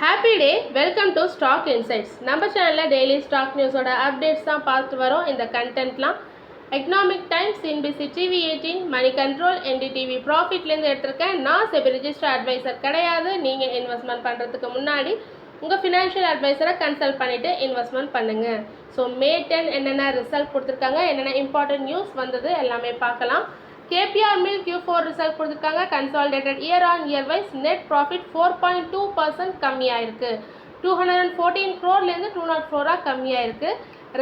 Happy day welcome to stock insights நம்ம சேனலில் daily stock நியூஸோட updates தான் பார்த்து வரோம். இந்த கண்டென்ட்லாம் Economic Times CNBC TV eighteen Moneycontrol NDTV ப்ராஃபிட்லேருந்து எடுத்திருக்கேன். நான் செபி ரிஜிஸ்டர் அட்வைசர் கிடையாது. நீங்கள் இன்வெஸ்ட்மெண்ட் பண்ணுறதுக்கு முன்னாடி உங்கள் ஃபினான்ஷியல் அட்வைசரை கன்சல்ட் பண்ணிவிட்டு இன்வெஸ்ட்மெண்ட் பண்ணுங்கள் ஸோ மே டென் என்னென்ன ரிசல்ட் கொடுத்துருக்காங்க என்னென்ன இம்பார்ட்டன்ட் நியூஸ் வந்தது எல்லாமே பார்க்கலாம். KPR Mill Q four result கொடுத்துருக்காங்க. Consolidated year on year wise net profit four point two percent கம்மியாயிருக்கு. Two hundred and fourteen க்ரோர்லேருந்து டூ நாட் ஃபோராக கம்மியாயிருக்கு.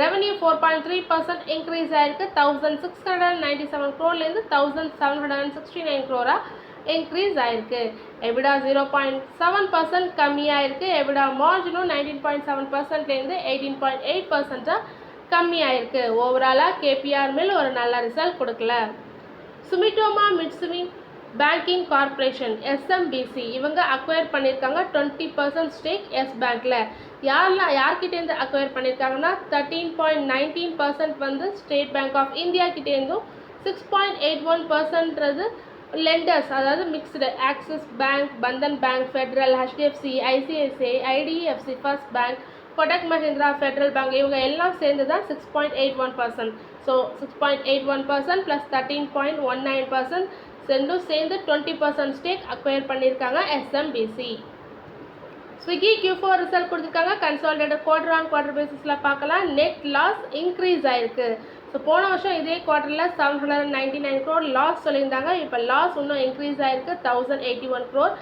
Revenue four point three percent increase ஆயிருக்கு. Thousand six hundred and ninety seven க்ரோர்லேருந்து thousand seven hundred and sixty nine க்ரோராக increase ஆயிருக்கு EBITDA zero point seven percent கம்மியாயிருக்கு EBITDA மார்ஜினும் nineteen point seven பர்சன்ட்லேருந்து eighteen point eight பர்சன்ட்டாக கம்மியாயிருக்கு ஓவராலாக KPR mill ஒரு நல்ல result கொடுக்கல. சுமிட்டோமா மிட்சுமி பேங்கிங் கார்ப்பரேஷன் எஸ்எம்பிசி இவங்க அக்வயர் பண்ணியிருக்காங்க டுவெண்ட்டி பர்சன்ட் ஸ்டேக் எஸ் பேங்க்கில் யாரெல்லாம் யார்கிட்டேருந்து அக்வயர் பண்ணியிருக்காங்கன்னா தேர்ட்டீன் பாயிண்ட் நைன்டீன் பர்சன்ட் வந்து ஸ்டேட் பேங்க் ஆஃப் இந்தியா கிட்டேருந்தும் சிக்ஸ் பாயிண்ட் எயிட் ஒன் பர்சன்ட்றது லெண்டர்ஸ் அதாவது mixed Axis Bank Bandhan Bank Federal HDFC ICICI IDFC First Bank Kotak Mahindra Federal Bank இவங்க எல்லாம் சேர்ந்து தான் six point eight one percent so six point eight one percent plus thirteen point one nine percent ரெண்டும் சேர்ந்து twenty percent stake acquire பண்ணியிருக்காங்க SMBC Swiggy Q four result கொடுத்துருக்காங்க. Consolidated quarter on quarter பேசிஸில் பார்க்கலாம். நெட் லாஸ் இன்க்ரீஸ் ஆயிருக்கு. So போன வருஷம் இதே குவார்ட்டரில் seven hundred and ninety nine crore loss சொல்லியிருந்தாங்க. இப்போ லாஸ் இன்னும் இன்க்ரீஸ் ஆயிருக்கு. Thousand eighty one crore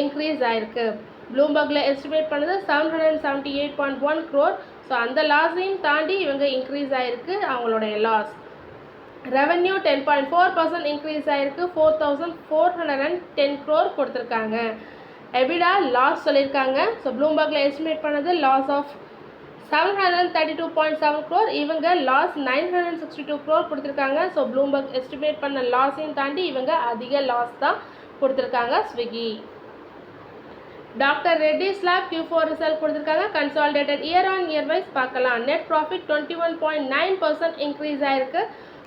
increase ஆயிருக்கு. ப்ளூம்பர்கில் எஸ்டிமேட் பண்ணது seven hundred and seventy eight point one crore so அந்த லாஸையும் தாண்டி இவங்க இன்க்ரீஸ் ஆகிருக்கு அவங்களுடைய loss revenue ten point four percent increase ஆகிருக்கு four thousand four hundred and ten crore கொடுத்துருக்காங்க. எபிடா லாஸ் சொல்லியிருக்காங்க. ஸோ ப்ளூம்பர்கில் எஸ்டிமேட் பண்ணது loss of seven hundred thirty two point seven crore இவங்க loss nine hundred sixty two crore கொடுத்துருக்காங்க. So Bloomberg estimate பண்ண லாஸையும் தாண்டி இவங்க அதிக லாஸ் தான் கொடுத்துருக்காங்க ஸ்விக்கி டாக்டர் ரெட்டி ஸ்லாப் கியூ ஃபோர் ரிசல்ட் கொடுத்துருக்காங்க. Consolidated year on year wise பார்க்கலாம். Net profit twenty one point nine percent increase ஆயிருக்கு.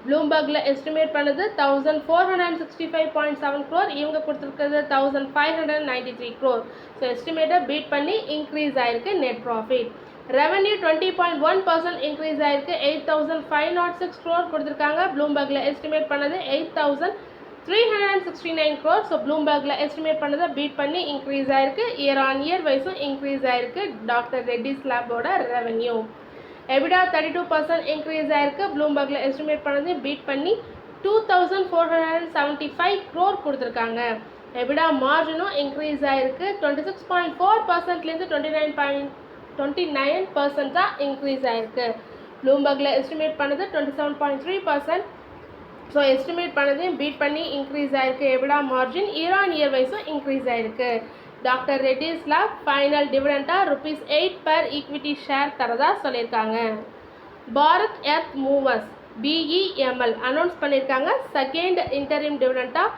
ப்ளூம்பர்கில் எஸ்டிமேட் பண்ணது thousand four hundred and sixty five point seven crore இவங்க கொடுத்துருக்கிறது thousand five hundred ninety three crore so எஸ்டிமேட்டை beat பண்ணி increase ஆயிருக்கு net profit revenue twenty point one percent increase ஆயிருக்கு. Eight thousand five nought six crore கொடுத்துருக்காங்க. ப்ளூம்பர்கில் estimate பண்ணது eight thousand three hundred and sixty nine crore so ப்ளூம்பர்கில் estimate பண்ணதை beat பண்ணி increase ஆயிருக்கு. Year on year வைஸும் increase ஆயிருக்கு. Doctor Reddy's லேபோட revenue EBITDA thirty two percent increase ஆயிருக்கு. ப்ளூம்பர்கில் எஸ்டிமேட் பண்ணதையும் பீட் பண்ணி two thousand four hundred and seventy five crore கொடுத்துருக்காங்க எபிடா மார்ஜினும் இன்க்ரீஸ் ஆயிருக்கு. Twenty six point four பர்சன்ட்லேருந்து twenty nine point twenty nine percent தான் இன்க்ரீஸ் ஆயிருக்கு. ப்ளூம்பர்கில் எஸ்டிமேட் பண்ணது twenty seven point three percent so estimate பண்ணதையும் beat பண்ணி increase ஆயிருக்கு. EBITDA margin year on year வைஸும் இன்க்ரீஸ் ஆயிருக்கு டாக்டர் ரெட்டிஸ்ல final டிவிடெண்ட்டாக rupees eight per equity share தரதா சொல்லியிருக்காங்க. Bharat Earth Movers BEML announce பண்ணியிருக்காங்க. Second interim டிவிடெண்ட்டாக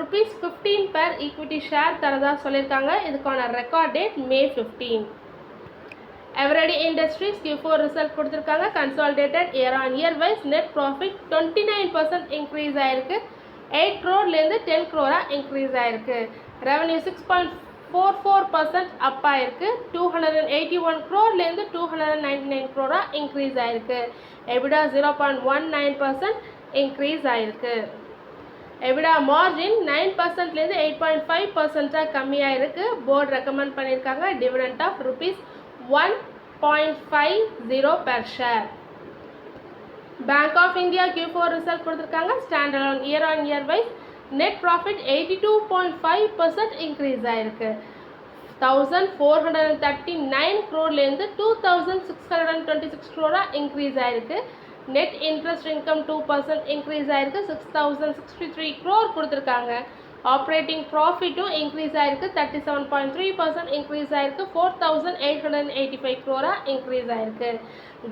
rupees fifteen per equity share தரதா சொல்லியிருக்காங்க. இதுக்கான record date May fifteen Eveready Industries Q result கொடுத்துருக்காங்க. Consolidated year on year wise net profit twenty nine percent increase ஆயிருக்கு eight க்ரோர்லேருந்து ten க்ரோராக increase ஆயிருக்கு. Revenue six point four four percent up ஆயிருக்கு. Two hundred and eighty one க்ரோர்லேருந்து two hundred and ninety nine க்ரோராக increase ஆயிருக்கு. EBITDA zero point one nine percent increase ஆயிருக்கு. EBITDA margin nine பர்சன்ட்லேருந்து eight point five பர்சன்ட்டாக கம்மியாக இருக்குது board recommend பண்ணியிருக்காங்க dividend of rupees one point five zero per share Bank of India Q four result கொடுத்துருக்காங்க. Standard on year on year wise net profit eighty two point five percent increase ஆயிருக்கு. Thousand four hundred and thirty nine க்ரோர்லேருந்து two thousand six hundred and twenty six க்ரோராக increase ஆயிருக்கு. Net interest income two percent increase ஆயிருக்கு. Six thousand sixty three crore கொடுத்துருக்காங்க. Operating ப்ராஃபிட்டும் increase ஆயிருக்கு. Thirty seven point three percent increase ஆயிருக்கு four thousand eight hundred and eighty five க்ரோராக increase ஆயிருக்கு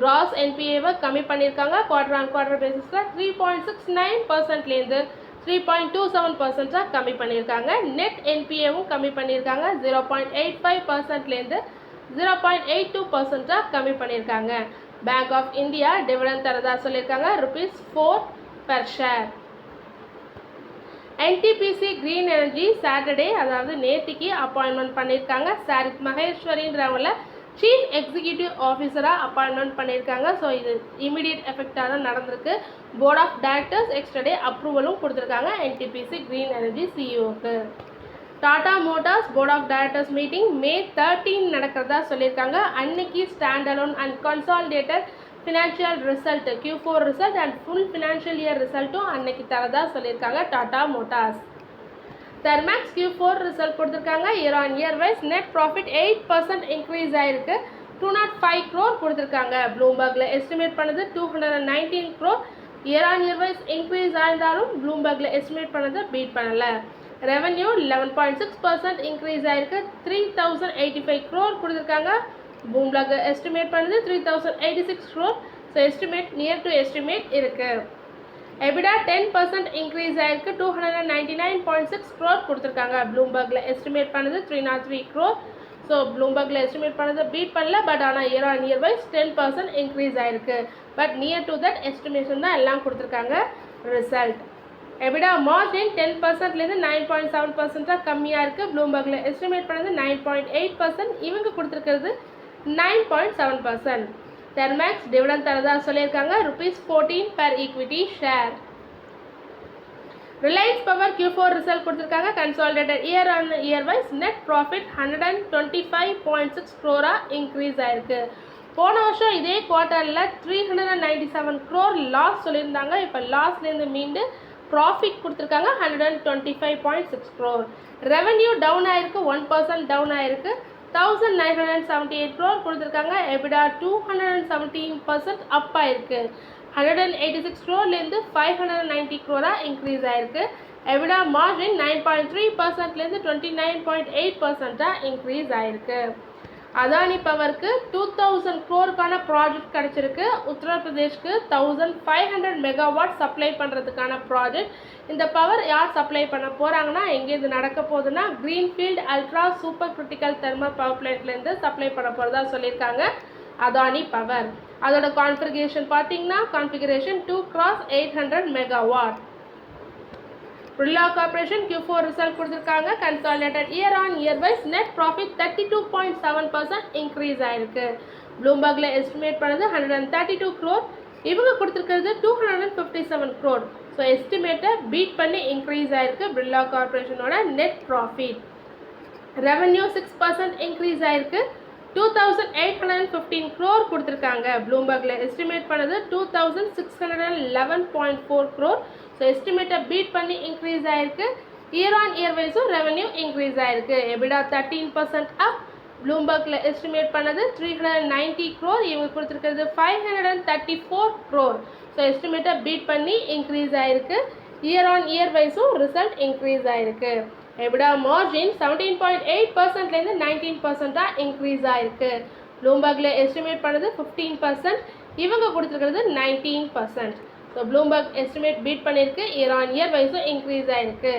gross என்பிஏவை கம்மி பண்ணியிருக்காங்க குவார்டர் ஆன் குவார்டர் பேசிஸில் த்ரீ பாயிண்ட் சிக்ஸ் நைன் பர்சன்ட்லேருந்து த்ரீ பாயிண்ட் டூ செவன் பர்சன்ட்டாக கம்மி பண்ணியிருக்காங்க நெட் என்பிஏவும் கம்மி பண்ணியிருக்காங்க ஜீரோ பாயிண்ட் எயிட் ஃபைவ் பர்சன்ட்லேருந்து ஜீரோ பாயிண்ட் எயிட் டூ பர்சன்ட்டாக கம்மி பண்ணியிருக்காங்க பேங்க் ஆஃப் இந்தியா டிவிடன் தரதா சொல்லியிருக்காங்க rupees four per share NTPC Green Energy Saturday அதாவது நேத்திக்கு அப்பாயின்மெண்ட் பண்ணியிருக்காங்க சாரித் மகேஸ்வரின்றவங்கள சீஃப் எக்ஸிக்யூட்டிவ் ஆஃபீஸராக அப்பாயின்மெண்ட் பண்ணியிருக்காங்க ஸோ இது இமீடியட் எஃபெக்டாக தான் நடந்திருக்கு. போர்ட் ஆஃப் டைரக்டர்ஸ் எக்ஸ்டர்டே அப்ரூவலும் கொடுத்துருக்காங்க NTPC green energy சிஇஓக்கு Tata Motors board of directors meeting May thirteen நடக்கிறதா சொல்லியிருக்காங்க. அன்னைக்கு standalone and consolidated financial result Q4 four result and full financial year ரிசல்ட்டும் அன்னைக்கு தரதா சொல்லியிருக்காங்க Tata Motors. Thermax Q four result கொடுத்துருக்காங்க. Year on year wise net profit eight percent increase ஆயிருக்கு. Two nought five crore கொடுத்துருக்காங்க. ப்ளூம்பர்கில் எஸ்டிமேட் பண்ணது two hundred and nineteen crore year on year wise increase ஆயிருந்தாலும் ப்ளூம்பர்கில் estimate பண்ணதை பீட் பண்ணலை. Revenue eleven point six percent increase ஆயிருக்கு. Three thousand eighty five crore கொடுத்துருக்காங்க. பூம்லாக் estimate பண்ணது three thousand eighty six crore so estimate near to estimate இருக்குது EBITDA ten percent increase ஆயிருக்கு. Two hundred and ninety nine point six crore கொடுத்துருக்காங்க. ப்ளூம்பர்கில் estimate பண்ணது three nought three crore so ப்ளூம்பர்கில் estimate பண்ணதை beat பண்ணல. But ஆனால் year on year wise ten percent increase ஆயிருக்கு. But near to that estimation தான் எல்லாம் கொடுத்துருக்காங்க. ரிசல்ட் எபிடா மார்ஜின் டென் பர்சன்ட்லேருந்து நைன் பாயிண்ட் செவன் பர்சன்ட்டாக கம்மியாக இருக்குது ப்ளூம்பர்கில் எஸ்டிமேட் பண்ணது நைன் பாயிண்ட் எயிட் பர்சன்ட் இவங்க கொடுத்துருக்கிறது nine point seven percent Thermax dividend தரதா சொல்லியிருக்காங்க. Rupees fourteen per equity share Reliance Power Q four result கொடுத்துருக்காங்க. Consolidated year on year wise net profit hundred and twenty five point six க்ரோராக increase ஆயிருக்கு. போன வருஷம் இதே குவார்ட்டரில் three hundred and ninety seven crore loss சொல்லியிருந்தாங்க. இப்போ லாஸ்லேருந்து மீண்டு profit கொடுத்துருக்காங்க. Hundred and twenty five point six crore revenue down ஆயிருக்கு. ஒன் பர்சன்ட் டவுன் ஆயிருக்கு. Thousand nine hundred and seventy eight crore கொடுத்துருக்காங்க. EBITDA two hundred and seventeen percent up ஆயிருக்கு. Hundred and eighty six க்ரோர்லேருந்து five hundred and ninety க்ரோராக increase ஆயிருக்கு. EBITDA margin nine point three பர்சன்ட்லேருந்து twenty nine point eight பர்சன்ட்டாக increase ஆயிருக்கு. அதானி பவருக்கு two thousand க்ரோருக்கான project கிடச்சிருக்கு. உத்தரப்பிரதேஷ்க்கு thousand five hundred megawatt supply பண்ணுறதுக்கான ப்ராஜெக்ட் இந்த பவர் யார் சப்ளை பண்ண போகிறாங்கன்னா எங்கே இது நடக்க போகுதுன்னா greenfield ultra super critical thermal power பிளான்ட்லேருந்து supply பண்ண போகிறதா சொல்லியிருக்காங்க. அதானி பவர். அதோட கான்ஃபிகரேஷன் பார்த்தீங்கன்னா configuration two cross eight hundred megawatt Birla corporation Q four result கொடுத்துருக்காங்க. Consolidated year on year wise net profit thirty two point seven percent increase ஆயிருக்கு. ப்ளூம்பர்கில் estimate பண்ணது hundred and thirty two crore இவங்க கொடுத்துருக்கிறது two hundred and fifty seven crore so எஸ்டிமேட்டை beat பண்ணி increase ஆயிருக்கு Birla கார்பரேஷனோட net profit revenue six percent increase ஆயிருக்கு. Two thousand eight hundred and fifteen crore கொடுத்துருக்காங்க. ப்ளூம்பர்கில் எஸ்டிமேட் பண்ணது two thousand six hundred and eleven point four crore so எஸ்டிமேட்டை beat பண்ணி increase ஆயிருக்கு. Year on year வைஸும் revenue increase ஆயிருக்கு. EBITDA thirteen percent up ப்ளூம்பர்க்கில் estimate பண்ணது த்ரீ ஹண்ட்ரட் நைன்ட்டி க்ரோர் இவங்க கொடுத்துருக்கிறது five hundred and thirty four crore so எஸ்டிமேட்டை beat பண்ணி increase ஆயிருக்கு. இயர் ஆன் இயர் வைஸும் ரிசல்ட் இன்க்ரீஸ் ஆயிருக்கு. EBITDA margin seventeen point eight பர்சன்ட்லேருந்து nineteen பர்சன்ட்டாக இன்க்ரீஸ் ஆயிருக்கு. ப்ளூம்பர்க்கில் எஸ்டிமேட் பண்ணது ஃபிஃப்டீன் பர்சன்ட் இவங்க கொடுத்துருக்கிறது nineteen percent so Bloomberg estimate beat பண்ணியிருக்கு இயர் ஆன் இயர் வைஸும் இன்க்ரீஸ் ஆயிருக்கு.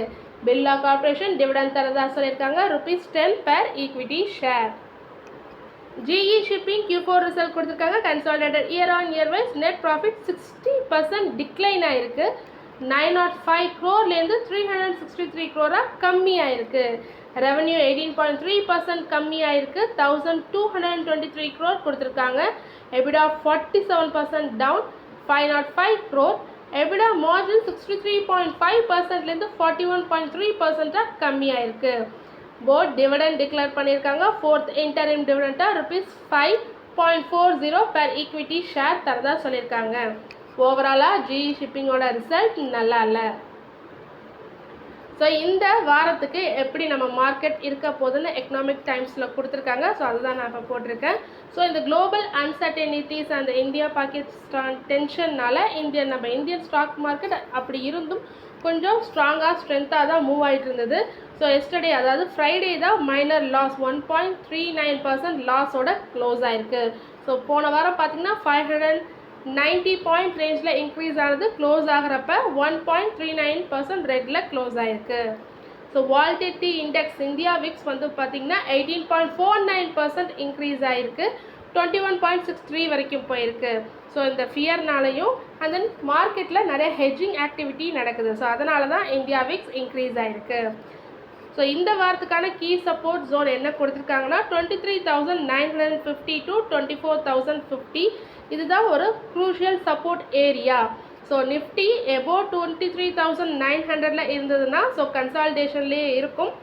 பில்லா கார்பரேஷன் டிவிடன் தரதா சொல்லியிருக்காங்க. Rupees ten per equity share GE shipping Q four result கொடுத்துருக்காங்க. Consolidated year on year wise net profit sixty percent decline ஆயிருக்கு. Nine nought five க்ரோர்லேருந்து three hundred sixty three க்ரோராக கம்மி ஆயிருக்கு revenue eighteen point three percent கம்மி ஆயிருக்கு thousand two hundred and twenty three crore கொடுத்துருக்காங்க. EBITDA forty seven percent down five nought five crore EBITDA margin sixty three point five பர்சன்ட்லேருந்து forty one point three பர்சன்ட்டாக கம்மியாயிருக்கு. Board dividend declare பண்ணியிருக்காங்க. Fourth interim டிவிடெண்ட்டாக rupees five point four zero per equity share தரதா சொல்லியிருக்காங்க. ஓவராலாக GE ஷிப்பிங்கோட result நல்லா இல்லை. So இந்த வாரத்துக்கு எப்படி நம்ம மார்க்கெட் இருக்க போகுதுன்னு எக்கனாமிக் டைம்ஸில் கொடுத்துருக்காங்க. ஸோ அதுதான் நான் இப்போ போட்டிருக்கேன். ஸோ இந்த குளோபல் அன்சர்டனிட்டிஸ் அந்த இந்தியா பாகிஸ்தான் டென்ஷன்னால இந்தியன் நம்ம இந்தியன் ஸ்டாக் மார்க்கெட் அப்படி இருந்தும் கொஞ்சம் ஸ்ட்ராங்காக ஸ்ட்ரென்த்தாக தான் மூவ் ஆகிட்டு இருந்தது. ஸோ எஸ்டர்டே அதாவது ஃப்ரைடே தான் minor loss one point three nine percent லாஸோட close ஆயிருக்கு. ஸோ போன வாரம் பார்த்தீங்கன்னா ஃபைவ் ஹண்ட்ரட் நைன்ட்டி பாயிண்ட் ரேஞ்சில் இன்க்ரீஸ் ஆனது close ஆகிறப்ப one point three nine percent ரெட்டில் க்ளோஸ் ஆயிருக்கு. So volatility index India VIX வந்து பார்த்தீங்கன்னா eighteen point four nine percent increase ஆயிருக்கு. Twenty one point six three வரைக்கும் போயிருக்கு. ஸோ இந்த ஃபியர்னாலையும் அண்ட் தென் மார்க்கெட்டில் நிறைய ஹெட்ஜிங் ஆக்டிவிட்டி நடக்குது. ஸோ அதனால தான் இந்தியா விக்ஸ் இன்க்ரீஸ் ஆயிருக்கு. ஸோ இந்த வாரத்துக்கான கீ சப்போர்ட் ஜோன் என்ன கொடுத்துருக்காங்கன்னா twenty three thousand nine hundred fifty to twenty four thousand fifty இதுதான் ஒரு crucial support area so Nifty above twenty three thousand nine ஹண்ட்ரடில் இருந்ததுன்னா ஸோ கன்சால்டேஷன்லேயே இருக்கும்.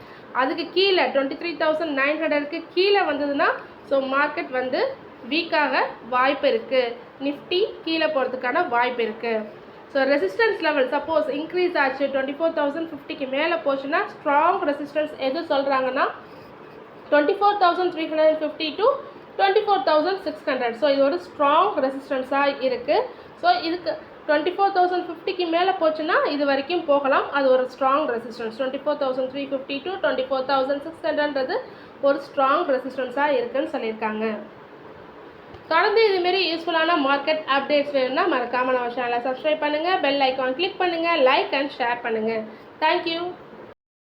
அதுக்கு கீழே டுவெண்ட்டி த்ரீ தௌசண்ட் நைன் ஹண்ட்ரடுக்கு கீழே வந்ததுன்னா ஸோ மார்க்கெட் வந்து வீக்காக வாய்ப்பு இருக்குது நிஃப்டி கீழே போகிறதுக்கான வாய்ப்பு இருக்குது so resistance level suppose increase ஆச்சு டுவெண்ட்டி ஃபோர் தௌசண்ட் ஃபிஃப்டிக்கு மேலே போச்சுன்னா ஸ்ட்ராங் ரெசிஸ்டன்ஸ் எது சொல்கிறாங்கன்னா twenty four thousand three hundred fifty to twenty four thousand six hundred so இது ஒரு ஸ்ட்ராங் ரெசிஸ்டன்ஸாக இருக்குது ஸோ இதுக்கு டுவெண்ட்டி ஃபோர் தௌசண்ட் ஃபிஃப்டிக்கு மேலே போச்சுன்னா இது வரைக்கும் போகலாம். அது ஒரு strong resistance twenty four thousand three fifty to twenty four thousand six ஹண்ட்ரட்ன்றது ஒரு ஸ்ட்ராங் ரெசிஸ்டன்ஸாக இருக்குதுன்னு சொல்லியிருக்காங்க. தொடர்ந்து இதுமாரி யூஸ்ஃபுல்லான மார்க்கெட் அப்டேட்ஸ் வேணும்னா மறக்காமல் நம்ம சேனலை சப்ஸ்கிரைப் பண்ணுங்கள் பெல் ஐக்கான் கிளிக் பண்ணுங்கள் லைக் அண்ட் ஷேர் பண்ணுங்கள் தேங்க்யூ